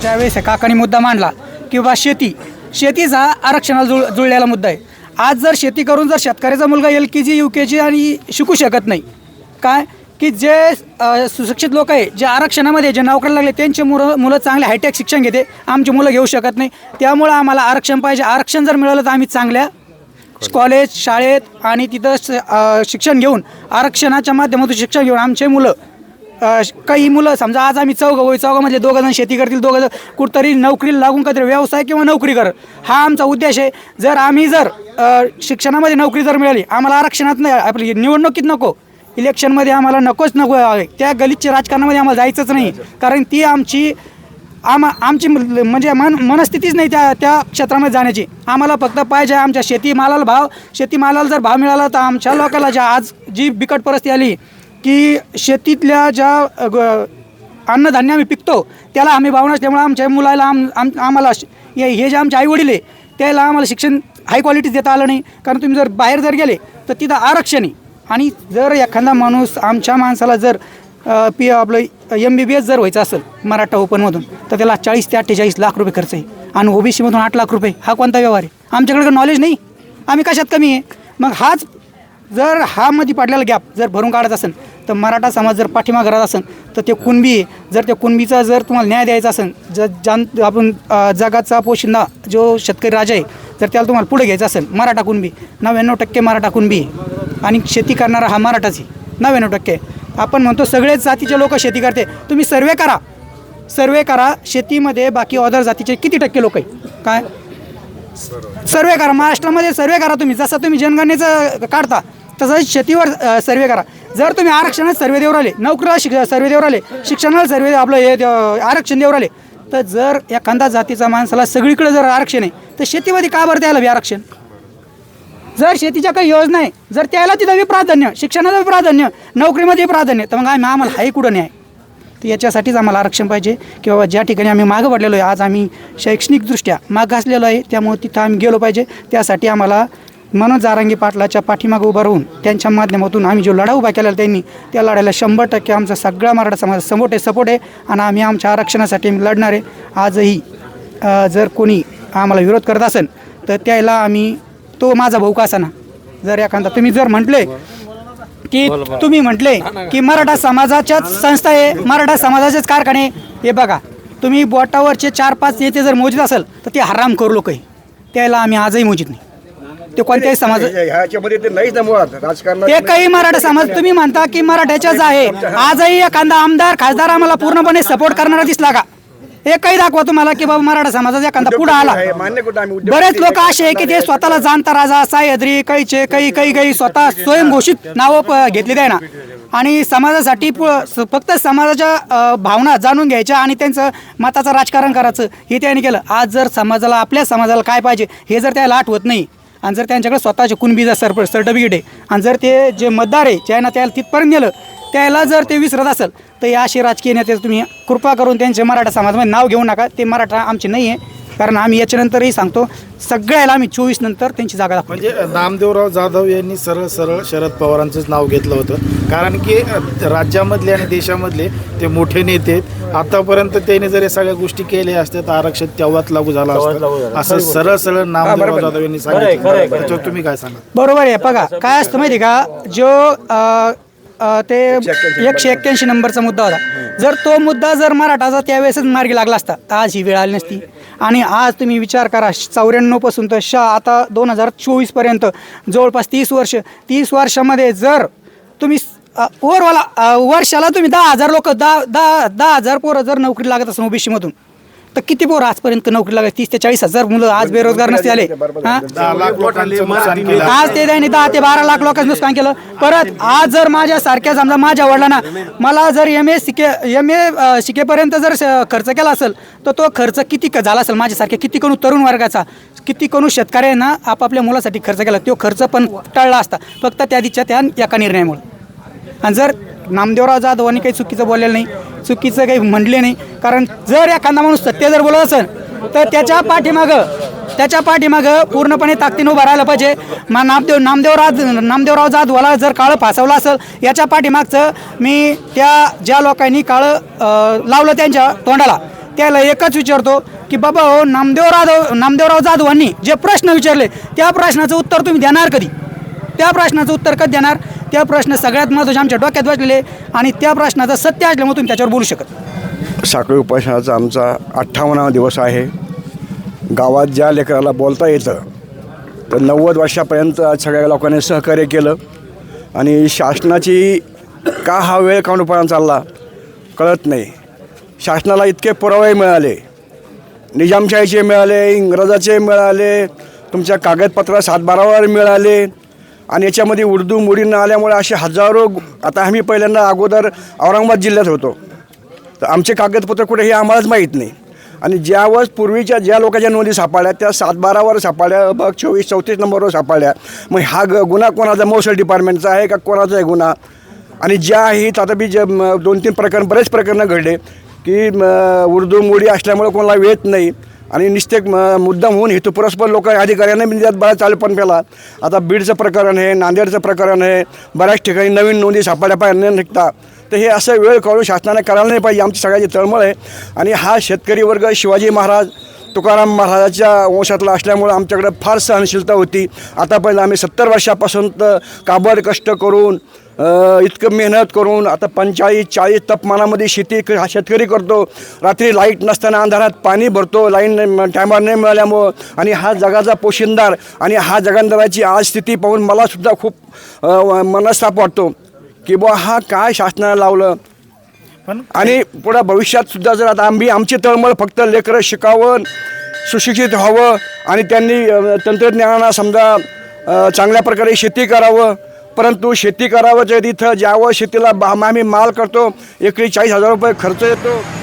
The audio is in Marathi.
ज्यावेळेस या काकांनी मुद्दा मांडला किंवा शेती शेतीचा आरक्षणाला जुळ जुळलेला मुद्दा आहे. आज जर शेती करून जर शेतकऱ्याचा मुलगा एल के जी यू के जी आणि शिकू शकत नाही काय? की जे सुशिक्षित लोक आहे जे आरक्षणामध्ये जे नोकऱ्या लागले त्यांचे मुलं मुलं चांगले हायटेक शिक्षण घेते आमची मुलं घेऊ शकत नाही. त्यामुळं आम्हाला आरक्षण पाहिजे. आरक्षण जर मिळालं तर आम्ही चांगल्या कॉलेज. शाळेत आणि तिथं शिक्षण घेऊन आरक्षणाच्या माध्यमातून शिक्षण घेऊन आमचे मुलं अ, श- काही मुलं समजा आज आम्ही चौघं होई चौघामधले दोघं जण शेती करतील दोघं जण कुठतरी नोकरीला लागून काहीतरी व्यवसाय किंवा नोकरी कर. हा आमचा उद्देश आहे. जर आम्ही जर अ, शिक्षणामध्ये नोकरी जर मिळाली आम्हाला आरक्षणात नाही आपली निवडणुकीत नको. इलेक्शनमध्ये आम्हाला नकोच नको आहे त्या गलितच्या राजकारणामध्ये आम्हाला जायचंच नाही. कारण ती आमची आम आमची म- म्हणजे मन मनस्थितीच नाही त्या त्या क्षेत्रामध्ये जाण्याची. आम्हाला फक्त पाहिजे आमच्या शेतीमालाला भाव. शेतीमालाला जर भाव मिळाला तर आमच्या लोकांना ज्या आज जी बिकट परिस्थिती आली की शेतीतल्या ज्या ग- अन्नधान्य आम्ही पिकतो त्याला आम्ही भाव नसल्यामुळे आमच्या मुलाला आम आम आम्हाला श- हे हे जे आमचे आईवडील आहे त्याला आम्हाला शिक्षण हाय क्वालिटीच देता आलं नाही. कारण तुम्ही जर बाहेर जर गेले तर तिथं आरक्षण आहे. आणि जर एखादा माणूस आमच्या माणसाला जर अ, पी आपलं एम बी बी एस जर व्हायचं असेल मराठा ओपनमधून तर त्याला चाळीस ते अठ्ठेचाळीस लाख रुपये खर्च आहे. आणि ओबीसीमधून आठ लाख रुपये. हा कोणता व्यवहार आहे? आमच्याकडे नॉलेज नाही. आम्ही कशात कमी आहे? मग हाच जर हा मध्ये पडलेला गॅप जर भरून काढत असेल तर मराठा समाज जर पाठिंबा करत असेल तर ते कुणबी जर त्या कुणबीचा जर तुम्हाला न्याय द्यायचा असेल जर जान आपण जगाचा पोशिंदा जो शेतकरी राजा आहे जर त्याला तुम्हाला पुढे घ्यायचं असेल मराठा कुणबी नव्याण्णव टक्के मराठा कुणबी आहे आणि शेती करणारा हा मराठाच आहे नव्याण्णव टक्के. आपण म्हणतो सगळेच जातीचे लोक शेती करते तुम्ही सर्वे करा. सर्वे करा शेतीमध्ये बाकी अदर जातीचे किती टक्के लोक आहे काय? सर्वे करा महाराष्ट्रामध्ये सर्वे करा तुम्ही जसं तुम्ही जनगणनेचं काढता तसंच शेतीवर सर्वे करा. जर तुम्ही आरक्षणात सर्वे देऊ राहिले नोकरीला शिक सर्वे देऊ राहिले शिक्षणाला सर्वे आपलं हे आरक्षण देऊ राहिले तर जर एखादा जातीचा माणसाला सगळीकडे जर आरक्षण आहे तर शेतीमध्ये का बरं द्यायला बी आरक्षण? जर शेतीच्या काही योजना आहे जर त्याला तिथं प्राधान्य शिक्षणाला प्राधान्य नोकरीमध्ये प्राधान्य तर मग आम्ही आम्हाला हाही कुठं नाही तर याच्यासाठीच आम्हाला आरक्षण पाहिजे किंवा ज्या ठिकाणी आम्ही मागं पडलेलो आहे आज आम्ही शैक्षणिकदृष्ट्या माग असलेलो आहे त्यामुळे तिथं आम्ही गेलो पाहिजे त्यासाठी आम्हाला मनोज जारांगी पाटलाच्या पाठीमागं उभं राहून त्यांच्या माध्यमातून आम्ही जो लढा उभा केलेला त्यांनी त्या लढ्याला शंभर टक्के आमचा सगळा मराठा समाज सपोर्ट आहे सपोर्ट आहे आणि आम्ही आमच्या आरक्षणासाठी लढणार आहे. आजही जर कोणी आम्हाला विरोध करत असेल तर त्याला आम्ही तो माझा भाऊ का असाना? जर एखादा तुम्ही जर म्हटले की तुम्ही म्हटले की मराठा समाजाच्याच संस्था आहे मराठा समाजाचेच कारखाने हे बघा तुम्ही बोटावरचे चार पाच नेते जर मोजित असेल तर ते हराम करू लोक त्याला आम्ही आजही मोजित नाही. ते कोणत्याही समाज ह्याच्यामध्ये ते मुळात. राजकारणात काही मराठा समाज तुम्ही म्हणता की मराठ्याच्याच आहे. आजही एखादा आमदार खासदार आम्हाला पूर्णपणे सपोर्ट करणारा दिसला का? हे काही दाखवा तुम्हाला की बाबा मराठा समाजाचा एखादा पुढे आला. आहे, मान्य करतो आम्ही उद्योग बरेच लोक असे आहे की ते स्वतःला जाणता राजा सायद्री कैचे काही काही काही स्वतः स्वयंघोषित नावं प- घेतलेली आहे ना. आणि समाजासाठी प- स- फक्त समाजाच्या अ, भावना जाणून घ्यायच्या आणि त्यांचं मताचं राजकारण करायचं. हे त्यांनी केलं. आज जर समाजाला आपल्या समाजाला काय पाहिजे हे जर त्याला आठवत नाही आणि जर त्यांच्याकडे स्वतःचे कुणबीजा सर सर्टिफिकेट आहे आणि जर ते जे मतदार आहे ज्यांना त्याला तिथपर्यंत नेलं त्याला जर ते विसरत असेल तर या असे राजकीय नेते तुम्ही कृपा करून त्यांचे मराठा समाजामध्ये नाव घेऊ नका. ते मराठा आमचे नाही आहे कारण आम्ही याच्यानंतरही सांगतो सगळ्याला आम्ही चोवीस नंतर त्यांची जागा दाखवू म्हणजे नामदेवराव जाधव यांनी सरळ सरळ शरद पवारांचंच नाव घेतलं होतं. कारण की राज्यामधले आणि देशामधले ते मोठे नेते आहेत. आतापर्यंत त्यांनी जर या सगळ्या गोष्टी केल्या असत्या तर आरक्षण तेव्हाच लागू झालं असतं. असं सरळ सरळ नामदेवराव जाधव यांनी सांगितलं. त्याच्यावर तुम्ही काय सांगा? बरोबर आहे. बघा काय असतं माहिती आहे का? जो ते एकशे एक्क्याऐंशी नंबरचा मुद्दा होता. जर तो मुद्दा जर मराठाचा त्यावेळेसच मार्गी लागला असता तर आज ही वेळ आली नसती. आणि आज तुम्ही विचार करा चौऱ्याण्णवपासून तर शा आता दोन हजार चोवीसपर्यंत जवळपास तीस वर्ष तीस वर्षामध्ये जर तुम्ही ओव्हरऑल वर्षाला तुम्ही दहा हजार लोक दहा दहा दहा हजार पोरं जर नोकरी लागत असेल ओबीसीमधून तर किती पोरं आजपर्यंत नोकरी लागले तीस ते चाळीस हजार मुलं आज बेरोजगार नसते आले. हा? दहा लाख लोकांचं नुकसान केलं आज ते त्यांनी दहा ते बारा लाख लोकांचं नुकसान केलं. परत आज जर माझ्या सारख्या समजा माझ्या वडिलांना मला जर एम ए शिके एम ए शिकेपर्यंत जर श- खर्च केला असेल तर तो खर्च किती क- झाला असेल माझ्यासारख्या? किती कोणी तरुण वर्गाचा? किती कोणी शेतकऱ्यांना आपापल्या मुलासाठी खर्च केला? तो खर्च पण टळला असता. फक्त त्या दिच्या त्या एका निर्णयामुळे. आणि जर नामदेवराव जाधवांनी काही चुकीचं बोललेलं नाही चुकीचं काही म्हणले नाही. कारण जर एखादा माणूस सत्य जर बोलत असेल तर त्याच्या पाठीमागं त्याच्या पाठीमागं पूर्णपणे ताकदीनं उभं राहायला पाहिजे. मा नामदेव नामदेवराज नामदेवराव जाधवाला जर काळं फासवलं असेल याच्या पाठीमागचं मी त्या ज्या लोकांनी काळं लावलं त्यांच्या तोंडाला त्याला एकच विचारतो की बाबा हो नामदेवराव नामदेवराव जाधवांनी जे प्रश्न विचारले त्या प्रश्नाचं उत्तर तुम्ही देणार कधी? त्या प्रश्नाचं उत्तर कधी देणार? त्या प्रश्न सगळ्यात महत्त्वाचे आमच्या डोक्यात बसलेले आणि त्या प्रश्नाचं सत्य असल्यामुळे तुम्ही त्याच्यावर बोलू शकत साखळी उपासनाचा आमचा अठ्ठावन्नावा दिवस आहे. गावात ज्या लेकराला बोलता येतं तर नव्वद वर्षापर्यंत सगळ्या लोकांनी सहकार्य केलं आणि शासनाची का हा वेळ काढूपणा चालला कळत नाही. शासनाला इतके पुरावे मिळाले निजामशाहीचे मिळाले इंग्रजाचे मिळाले तुमच्या कागदपत्र सातबारावर मिळाले आणि याच्यामध्ये उर्दू मुडी न आल्यामुळे असे हजारो आता आम्ही पहिल्यांदा अगोदर औरंगाबाद जिल्ह्यात होतो. तर आमचे कागदपत्र कुठे हे आम्हालाच माहीत नाही. आणि ज्यावर पूर्वीच्या ज्या लोकांच्या नोंदी सापडल्या त्या सातबारावर सापडल्या बघ चोवीस चौतीस नंबरवर सापडल्या. मग हा ग गुन्हा कोणाचा? महसूल डिपार्टमेंटचा आहे का कोणाचा आहे गुन्हा? आणि ज्या आहेत आता बी जे म, दोन तीन प्रकरण बरेच प्रकरणं घडले की उर्दू मुडी असल्यामुळे कोणाला वेत नाही. आणि निश्चित म- मुद्दाम होऊन हेतू परस्पर लोक अधिकाऱ्यांना बी त्यात बराच चालू पण केला आता बीडचं प्रकरण आहे नांदेडचं प्रकरण आहे बऱ्याच ठिकाणी नवीन नोंदी सापडल्या पाहिजे न निघता. तर हे असं वेळ काढून शासनाने करायला नाही पाहिजे आमची सगळ्याची तळमळ आहे. आणि हा शेतकरी वर्ग शिवाजी महाराज तुकाराम महाराजाच्या वंशातला असल्यामुळं आमच्याकडे फार सहनशीलता होती. आता पहिलं आम्ही सत्तर वर्षापासून तर काबड कष्ट करून इतकं मेहनत करून आता पंचाळीस चाळीस तापमानामध्ये शेती क- हा शेतकरी करतो. रात्री लाइट नसताना अंधारात पाणी भरतो लाईन टायमार नाही मिळाल्यामुळं. आणि हा जगाचा पोशिंदार आणि हा जगांदराची आज स्थिती पाहून मलासुद्धा खूप मनस्ताप वाटतो. की बुवा हा काय शासनानं लावलं? पण आणि पुढं भविष्यात सुद्धा जर आता आम्ही आमची तळमळ फक्त लेकरं शिकावं सुशिक्षित व्हावं आणि त्यांनी तंत्रज्ञानाला समजा चांगल्या प्रकारे शेती करावं परंतु शेती करावं जे तिथं ज्यावं शेतीला बा- आम्ही माल करतो एकरी चाळीस हजार रुपये खर्च येतो.